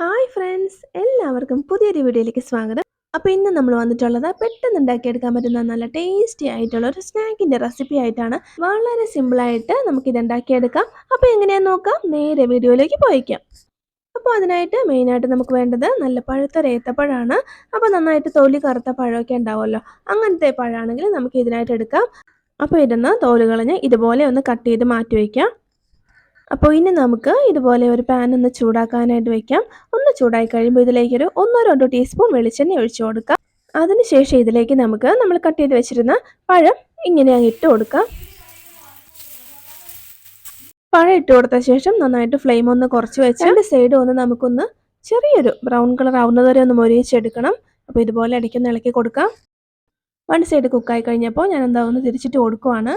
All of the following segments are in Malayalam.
ഹായ് ഫ്രണ്ട്സ് എല്ലാവർക്കും പുതിയൊരു വീഡിയോയിലേക്ക് സ്വാഗതം. അപ്പോൾ ഇന്ന് നമ്മൾ വന്നിട്ടുള്ളത് പെട്ടെന്ന് ഉണ്ടാക്കിയെടുക്കാൻ പറ്റുന്ന നല്ല ടേസ്റ്റി ആയിട്ടുള്ള ഒരു സ്നാക്കിന്റെ റെസിപ്പി ആയിട്ടാണ് വളരെ സിമ്പിളായിട്ട് നമുക്കിത് ഉണ്ടാക്കിയെടുക്കാം. അപ്പോൾ എങ്ങനെയാണെന്ന് നോക്കാം. നേരെ വീഡിയോയിലേക്ക് പോയിക്കാം. അപ്പോൾ അതിനായിട്ട് മെയിനായിട്ട് നമുക്ക് വേണ്ടത് നല്ല പഴുത്തൊരു ഏത്തപ്പഴമാണ് അപ്പോൾ നന്നായിട്ട് തൊലി കറുത്ത പഴമൊക്കെ ഉണ്ടാവുമല്ലോ. അങ്ങനത്തെ പഴമാണെങ്കിൽ നമുക്ക് ഇതിനായിട്ട് എടുക്കാം. അപ്പോൾ ഇതൊന്ന് തോലുകളഞ്ഞ് ഇതുപോലെ ഒന്ന് കട്ട് ചെയ്ത് മാറ്റി വയ്ക്കാം. അപ്പോൾ ഇനി നമുക്ക് ഇതുപോലെ ഒരു പാൻ ഒന്ന് ചൂടാക്കാനായിട്ട് വെക്കാം. ഒന്ന് ചൂടായി കഴിയുമ്പോൾ ഇതിലേക്കൊരു ഒന്നോ രണ്ടോ ടീസ്പൂൺ വെളിച്ചെണ്ണ ഒഴിച്ചു കൊടുക്കാം. അതിനുശേഷം ഇതിലേക്ക് നമുക്ക് നമ്മൾ കട്ട് ചെയ്ത് വെച്ചിരുന്ന പഴം ഇങ്ങനെ അങ്ങ് ഇട്ട് കൊടുക്കാം. പഴം ഇട്ട് കൊടുത്ത ശേഷം നന്നായിട്ട് ഫ്ലെയിം ഒന്ന് കുറച്ച് വെച്ച് രണ്ട് സൈഡ് ഒന്ന് നമുക്കൊന്ന് ചെറിയൊരു ബ്രൗൺ കളർ ആവുന്നത് വരെ ഒന്ന് മൊരിയിച്ചെടുക്കണം. അപ്പോൾ ഇതുപോലെ ഇടയ്ക്കൊന്ന് ഇളക്കി കൊടുക്കാം. വൺ സൈഡ് കുക്കായി കഴിഞ്ഞപ്പോൾ ഞാൻ എന്താ ഒന്ന് തിരിച്ചിട്ട് കൊടുക്കുവാണ്.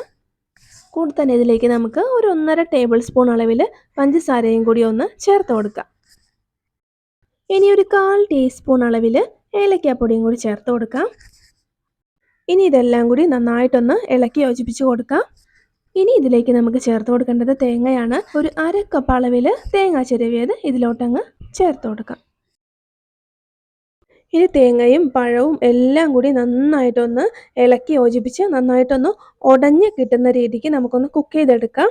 കൂടെ തന്നെ ഇതിലേക്ക് നമുക്ക് ഒരു ഒന്നര ടേബിൾ സ്പൂൺ അളവിൽ പഞ്ചസാരയും കൂടി ഒന്ന് ചേർത്ത് കൊടുക്കാം. ഇനി ഒരു കാൽ ടീസ്പൂൺ അളവിൽ ഏലക്കാപ്പൊടിയും കൂടി ചേർത്ത് കൊടുക്കാം. ഇനി ഇതെല്ലാം കൂടി നന്നായിട്ടൊന്ന് ഇളക്കി യോജിപ്പിച്ച് കൊടുക്കാം. ഇനി ഇതിലേക്ക് നമുക്ക് ചേർത്ത് കൊടുക്കേണ്ടത് തേങ്ങയാണ്. ഒരു അര കപ്പ് അളവിൽ തേങ്ങ ചെരുവിയത് ഇതിലോട്ടങ്ങ് ചേർത്ത് കൊടുക്കാം. ഇനി തേങ്ങയും പഴവും എല്ലാം കൂടി നന്നായിട്ടൊന്ന് ഇളക്കി യോജിപ്പിച്ച് നന്നായിട്ടൊന്ന് ഉടഞ്ഞ് കിട്ടുന്ന രീതിക്ക് നമുക്കൊന്ന് കുക്ക് ചെയ്തെടുക്കാം.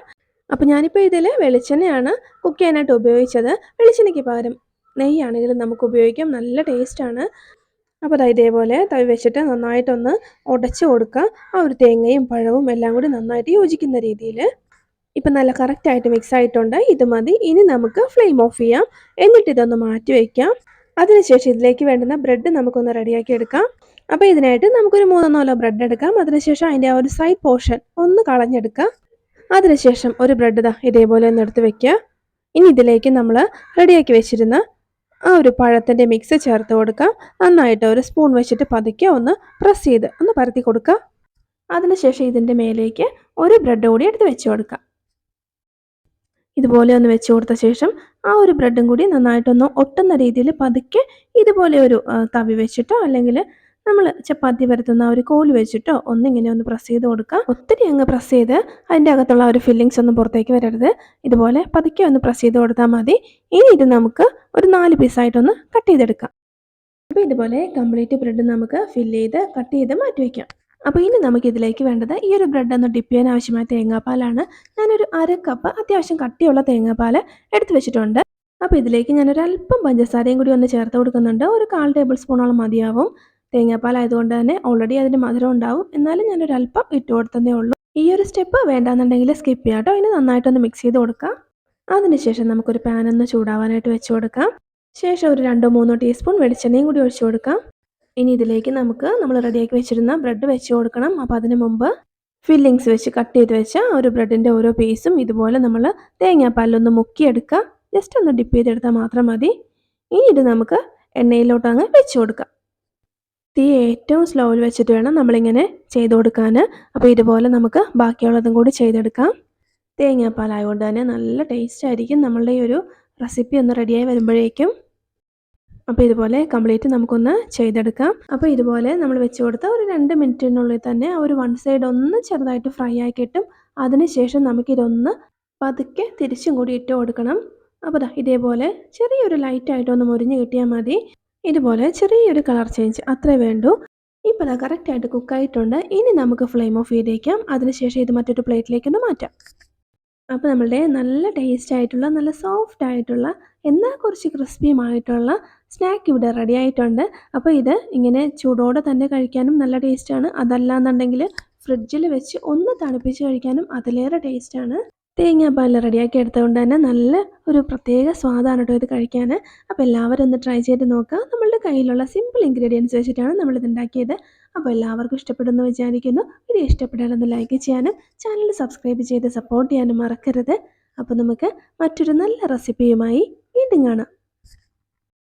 അപ്പോൾ ഞാനിപ്പോൾ ഇതിൽ വെളിച്ചെണ്ണയാണ് കുക്ക് ചെയ്യാനായിട്ട് ഉപയോഗിച്ചത്. വെളിച്ചെണ്ണയ്ക്ക് പകരം നെയ്യാണെങ്കിലും നമുക്ക് ഉപയോഗിക്കാം. നല്ല ടേസ്റ്റാണ് അപ്പോൾ അത് ഇതേപോലെ തവി വെച്ചിട്ട് നന്നായിട്ടൊന്ന് ഉടച്ച് കൊടുക്കുക ആ ഒരു തേങ്ങയും പഴവും എല്ലാം കൂടി നന്നായിട്ട് യോജിക്കുന്ന രീതിയിൽ ഇപ്പം നല്ല കറക്റ്റായിട്ട് മിക്സ് ആയിട്ടുണ്ട്. ഇത് മതി. ഇനി നമുക്ക് ഫ്ലെയിം ഓഫ് ചെയ്യാം. എന്നിട്ട് ഇതൊന്ന് മാറ്റി വയ്ക്കാം അതിനുശേഷം ഇതിലേക്ക് വേണ്ടുന്ന ബ്രെഡ് നമുക്കൊന്ന് റെഡിയാക്കി എടുക്കാം. അപ്പോൾ ഇതിനായിട്ട് നമുക്കൊരു മൂന്നോ നാലോ ബ്രെഡ് എടുക്കാം. അതിനുശേഷം അതിന്റെ ആ ഒരു സൈഡ് പോർഷൻ ഒന്ന് കളഞ്ഞെടുക്കാം അതിനുശേഷം ഒരു ബ്രെഡ് ഇതാ ഇതേപോലെ ഒന്ന് എടുത്ത് വെക്കുക. ഇനി ഇതിലേക്ക് നമ്മൾ റെഡിയാക്കി വെച്ചിരുന്ന ആ ഒരു പഴത്തിന്റെ മിക്സ് ചേർത്ത് കൊടുക്കാം നന്നായിട്ട് ഒരു സ്പൂൺ വെച്ചിട്ട് പതുക്കെ ഒന്ന് പ്രസ് ചെയ്ത് ഒന്ന് പരത്തി കൊടുക്കുക. അതിനുശേഷം ഇതിന്റെ മേലേക്ക് ഒരു ബ്രെഡ് കൂടി എടുത്ത് വെച്ച് കൊടുക്കാം ഇതുപോലെ ഒന്ന് വെച്ച് കൊടുത്ത ശേഷം ആ ഒരു ബ്രെഡും കൂടി നന്നായിട്ടൊന്ന് ഒട്ടുന്ന രീതിയിൽ പതുക്കെ ഇതുപോലെ ഒരു തവി വെച്ചിട്ടോ അല്ലെങ്കിൽ നമ്മൾ ചപ്പാത്തി പരത്തുന്ന ഒരു കോൽ വെച്ചിട്ടോ ഒന്നിങ്ങനെ ഒന്ന് പ്രസ് ചെയ്ത് കൊടുക്കാം ഒത്തിരി അങ്ങ് പ്രസ് ചെയ്ത് അതിന്റെ അകത്തുള്ള ഒരു ഫില്ലിങ്സ് ഒന്നും പുറത്തേക്ക് വരരുത്. ഇതുപോലെ പതുക്കെ ഒന്ന് പ്രസ് ചെയ്ത് കൊടുത്താൽ മതി. ഇനി ഇത് നമുക്ക് ഒരു നാല് പീസായിട്ടൊന്ന് കട്ട് ചെയ്തെടുക്കാം. അപ്പോൾ ഇതുപോലെ കംപ്ലീറ്റ് ബ്രെഡ് നമുക്ക് ഫില്ല് ചെയ്ത് കട്ട് ചെയ്ത് മാറ്റി വയ്ക്കാം. അപ്പോൾ ഇനി നമുക്ക് ഇതിലേക്ക് വേണ്ടത് ഈ ഒരു ബ്രെഡ് ഒന്ന് ഡിപ്പ് ചെയ്യാൻ ആവശ്യമായ തേങ്ങാപ്പാലാണ്. ഞാനൊരു അര കപ്പ് അത്യാവശ്യം കട്ടിയുള്ള തേങ്ങാപ്പാൽ എടുത്തു വെച്ചിട്ടുണ്ട്. അപ്പോൾ ഇതിലേക്ക് ഞാനൊരു അല്പം പഞ്ചസാരയും കൂടി ഒന്ന് ചേർത്ത് കൊടുക്കുന്നുണ്ട്. ഒരു കാൽ ടേബിൾ സ്പൂണോളം മതിയാവും. തേങ്ങാപ്പാൽ ആയതുകൊണ്ട് തന്നെ ഓൾറെഡി അതിന്റെ മധുരം ഉണ്ടാവും. എന്നാലും ഞാനൊരു അല്പം ഇട്ട് കൊടുത്തതേ ഉള്ളൂ. ഈ ഒരു സ്റ്റെപ്പ് വേണ്ടാന്നുണ്ടെങ്കിൽ സ്കിപ്പ് ചെയ്യാം കേട്ടോ ഇനി നന്നായിട്ടൊന്ന് മിക്സ് ചെയ്ത് കൊടുക്കാം. അതിനുശേഷം നമുക്കൊരു പാനൊന്ന് ചൂടാവാനായിട്ട് വെച്ച് കൊടുക്കാം. ശേഷം ഒരു രണ്ടോ മൂന്നോ ടീസ്പൂൺ വെളിച്ചെണ്ണയും കൂടി ഒഴിച്ചു കൊടുക്കാം. ഇനി ഇതിലേക്ക് നമുക്ക് നമ്മൾ റെഡിയാക്കി വെച്ചിരുന്ന ബ്രെഡ് വെച്ച് കൊടുക്കണം. അപ്പോൾ അതിന് മുമ്പ് ഫില്ലിങ്സ് വെച്ച് കട്ട് ചെയ്ത് വെച്ച ഒരു ബ്രെഡിന്റെ ഓരോ പീസും ഇതുപോലെ നമ്മൾ തേങ്ങാപ്പാലിലൊന്ന് മുക്കിയെടുക്കുക ജസ്റ്റ് ഒന്ന് ഡിപ്പ് ചെയ്തെടുത്താൽ മാത്രം മതി. ഇനി ഇത് നമുക്ക് എണ്ണയിലോട്ട് അങ്ങ് വെച്ച് കൊടുക്കാം. തീ ഏറ്റവും സ്ലോയിൽ വെച്ചിട്ട് വേണം നമ്മളിങ്ങനെ ചെയ്ത് കൊടുക്കാൻ അപ്പോൾ ഇതുപോലെ നമുക്ക് ബാക്കിയുള്ളതും കൂടി ചെയ്തെടുക്കാം. തേങ്ങാപ്പാലായതുകൊണ്ട് തന്നെ നല്ല ടേസ്റ്റ് ആയിരിക്കും നമ്മളുടെ ഈ ഒരു റെസിപ്പി ഒന്ന് റെഡിയായി വരുമ്പോഴേക്കും. അപ്പോൾ ഇതുപോലെ കംപ്ലീറ്റ് നമുക്കൊന്ന് ചെയ്തെടുക്കാം. അപ്പോൾ ഇതുപോലെ നമ്മൾ വെച്ച് കൊടുത്ത ഒരു രണ്ട് മിനിറ്റിനുള്ളിൽ തന്നെ ഒരു വൺ സൈഡ് ഒന്ന് ചെറുതായിട്ട് ഫ്രൈ ആയി കിട്ടും അതിനുശേഷം നമുക്കിതൊന്ന് പതുക്കെ തിരിച്ചും കൂടി ഇട്ട് കൊടുക്കണം. അപ്പോൾ ദാ ഇതേപോലെ ചെറിയൊരു ലൈറ്റായിട്ടൊന്ന് മുരിഞ്ഞ് കിട്ടിയാൽ മതി. ഇതുപോലെ ചെറിയൊരു കളർ ചേഞ്ച് അത്രേ വേണ്ടൂ. ഇപ്പോൾ അത് കറക്റ്റായിട്ട് കുക്കായിട്ടുണ്ട് ഇനി നമുക്ക് ഫ്ലെയിം ഓഫ് ചെയ്തേക്കാം. അതിനുശേഷം ഇത് മറ്റൊരു പ്ലേറ്റിലേക്കൊന്ന് മാറ്റാം. അപ്പോൾ നമ്മളുടെ നല്ല ടേസ്റ്റ് ആയിട്ടുള്ള നല്ല സോഫ്റ്റ് ആയിട്ടുള്ള എന്നാൽ കുറച്ച് ക്രിസ്പിയുമായിട്ടുള്ള സ്നാക്ക് ഇവിടെ റെഡി ആയിട്ടുണ്ട്. അപ്പോൾ ഇത് ഇങ്ങനെ ചൂടോടെ തന്നെ കഴിക്കാനും നല്ല ടേസ്റ്റാണ് അതല്ല അതല്ലാന്നുണ്ടെങ്കിൽ ഫ്രിഡ്ജിൽ വെച്ച് ഒന്ന് തണുപ്പിച്ച് കഴിക്കാനും അതിലേറെ ടേസ്റ്റാണ് തേങ്ങാപ്പാൽ റെഡിയാക്കി എടുത്തുകൊണ്ട് തന്നെ നല്ല ഒരു പ്രത്യേക സ്വാദാണ് കേട്ടോ ഇത് കഴിക്കാൻ. അപ്പോൾ എല്ലാവരും ഒന്ന് ട്രൈ ചെയ്ത് നോക്കുക നമ്മളുടെ കയ്യിലുള്ള സിമ്പിൾ ഇൻഗ്രീഡിയൻസ് വെച്ചിട്ടാണ് നമ്മളിത് ഉണ്ടാക്കിയത്. അപ്പോൾ എല്ലാവർക്കും ഇഷ്ടപ്പെടുന്നു വിചാരിക്കുന്നു. വീഡിയോ ഇഷ്ടപ്പെട്ടാലൊന്ന് ലൈക്ക് ചെയ്യാനും ചാനൽ സബ്സ്ക്രൈബ് ചെയ്ത് സപ്പോർട്ട് ചെയ്യാനും മറക്കരുത്. അപ്പോൾ നമുക്ക് മറ്റൊരു നല്ല റെസിപ്പിയുമായി വീണ്ടും കാണാം.